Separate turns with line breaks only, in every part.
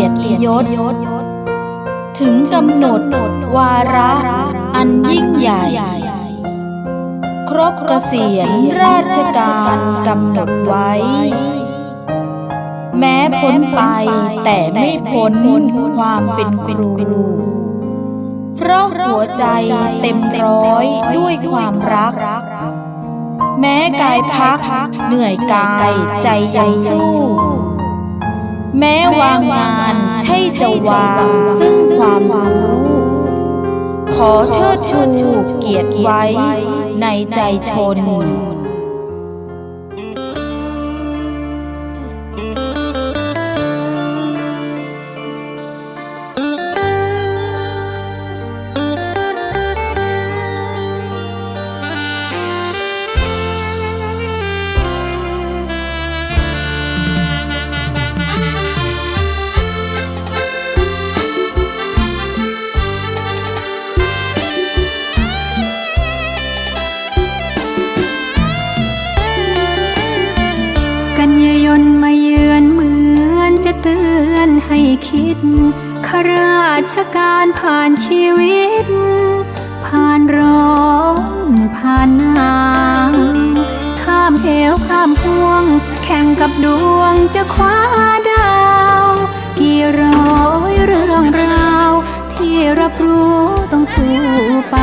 ียรติยศ ถึงกำหนดวาระ อันยิ่งใหญ่ ครบเกษียณราชการกำหนดไว้ แม้พ้นไปแต่ไม่พ้นความเป็นครูเพราะหัวใจเต็มร้อยด้วยความรัก แม้กายพักเหนื่อยกายใจยังสู้ แม้วางงานใช่จะวางซึ่งความรู้ ขอเชิดชูเกียรติไว้ในใจชน
กัน ให้คิดข้าราชการผ่านชีวิต ผ่านร้อนผ่านหนาวข้ามเหวข้ามห่วง แข่งกับดวงจะคว้าดาว กี่ร้อยเรื่องราว ที่รับรู้ต้องสู้ไป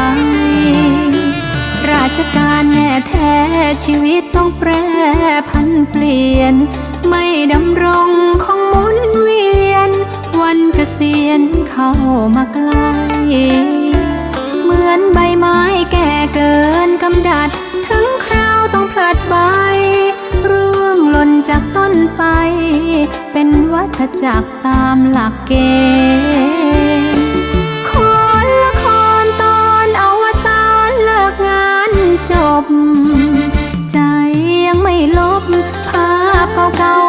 ราชการแน่แท้ชีวิตต้องแปรพันเปลี่ยน ไม่ดำรง กษียณเข้ามาใกล้เหมือนใบไม้แก่เกินกำดัด ถึงคราวต้องพลัดใบร่วงหล่นจากต้นไป เป็นวัฏจักรตามหลักเกณฑ์คนละครตอนอวสานเลิกงานจบ ใจยังไม่ลบภาพเก่า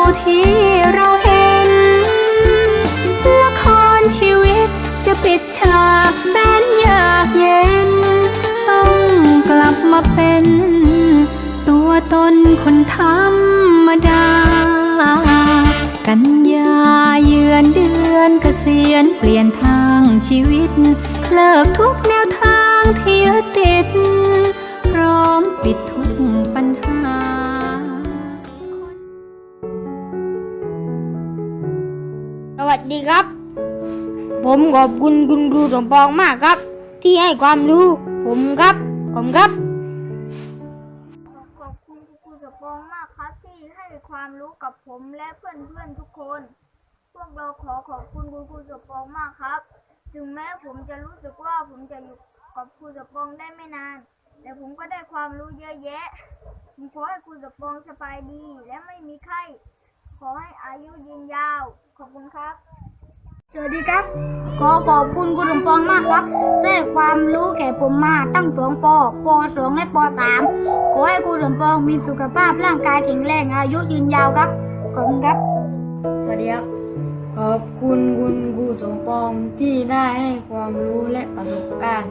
เป็น ตัวตนคนธรรมดา กันยาเยือนเดือนเกษียณเปลี่ยนทางชีวิต เลิกทุกแนวทางที่ยึดติด พร้อมปิดทุกปัญหา
สวัสดีครับ ผมขอบคุณคุณครูสมปองมากครับ ที่ให้ความรู้ผมครับ ผมครับ
ขอบ คุณครูสมปองมากครับที่ให้ความรู้กับผมและเพื่อนๆทุกคน พวกเราขอขอบคุณคุณครูสมปองมากครับ ถึงแม้ผมจะรู้สึกว่าผมจะอยู่กับครูสมปองได้ไม่นาน แต่ผมก็ได้ความรู้เยอะแยะ ผมขอให้ครูสมปองสบายดีและไม่มีไข้ ขอให้อายุยืนยาว ขอบคุณครับ สวัสดีครับ ขอขอบคุณคุณสมปองมากครับได้ความรู้แก่ผมมาตั้งสองปปสองและปสามขอให้คุณสมปองมีสุขภาพร่างกายแข็งแรงอายุยืนยาวครับ ขอบคุณครับ
สวัสดีครับ ขอบคุณคุณครูสมปองที่ได้ให้ความรู้และประสบการณ์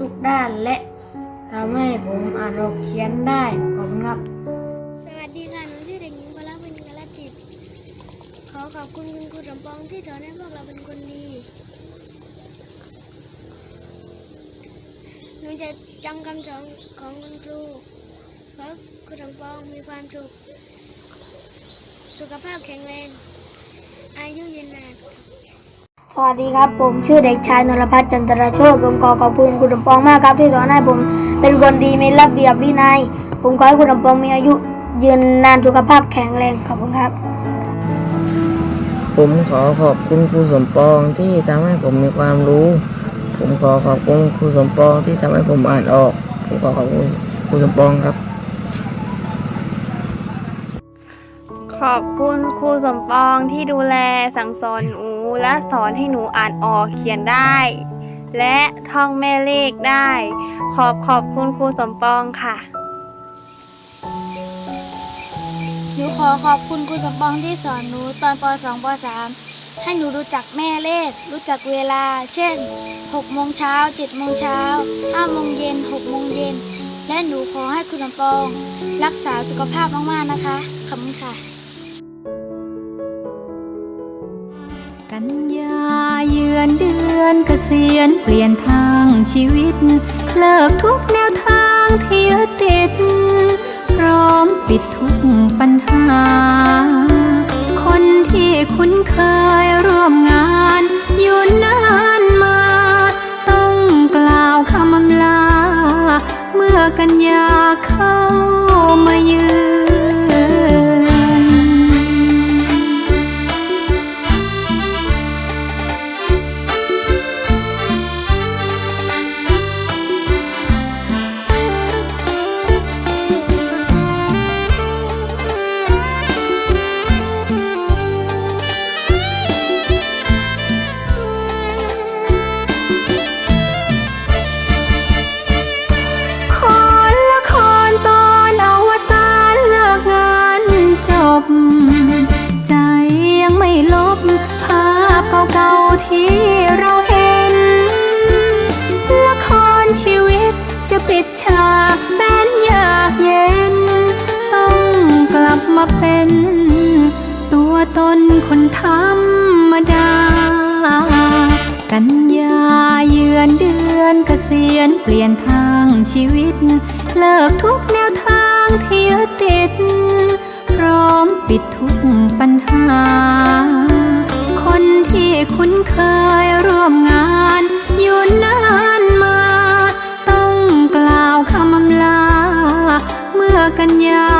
ทุกๆด้านและทำให้ผมอ่านออกเขียนได้ขอบคุณครับ
อขอบคุณคุณครูสมปองที่สอนให้พวกเราเป็นคนดี หนูจะจำคำสอนของคุณครูเพราะครูสมปองมีความสุข สุขภาพแข็งแรง อายุยืนนาน
สวัสดีครับ ผมชื่อเด็กชายนรพัฒน์จันทรโชตผมขอขอบคุณคุณสมปองมากครับที่สอนให้ผมเป็นคนดีมีระเบียบวินัย ผมขอให้คุณสมปองมีอายุยืนนานสุขภาพแข็งแรงขอบคุณครับ
ผมขอขอบคุณครูสมปองที่ทำให้ผมมีความรู้ ผมขอขอบคุณครูสมปองที่ทำให้ผมอ่านออก ผมขอขอบคุณครูสมปองครับ
ขอบคุณครูสมปองที่ดูแลสั่งสอนหนูและสอนให้หนูอ่านออกเขียนได้ และท่องแม่เลขได้ ขอบขอบคุณครูสมปองค่ะ
หนูขอขอบคุณครูสมปองที่สอนหนูตอนป .2 ป .3 ให้หนูรู้จักแม่เลข รู้จักเวลา เช่น6โมงเช้า7โมงเช้า5โมงเย็น6โมงเย็น และหนูขอให้คุณสมปอง รักษาสุขภาพมากๆนะคะ ขอบคุณค่ะ
กันกันยาเยือนเดือนเกษียณเปลี่ยนทางชีวิต เลิกทุกแนวทาง กันยาเข้า ตัวตนคนธรรมดา กันยาเยือนเดือนเกษียณเปลี่ยนทางชีวิต เลิกทุกแนวทางที่ยึดติด พร้อมปิดทุกปัญหา คนที่คุ้นเคยร่วมงานอยู่นานมา ต้องกล่าวคำอำลา เมื่อกันยา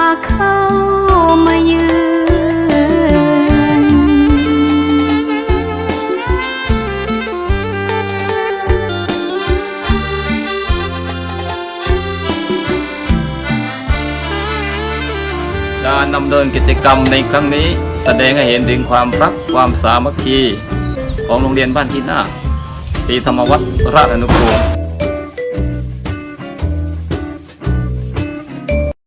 เนินกิจกรรมในครั้งนี้ แสดงให้เห็นถึงความรักความสามัคคี ของโรงเรียนบ้านที่หน้าศรีธรรมวัฒน์ราชอนุกูล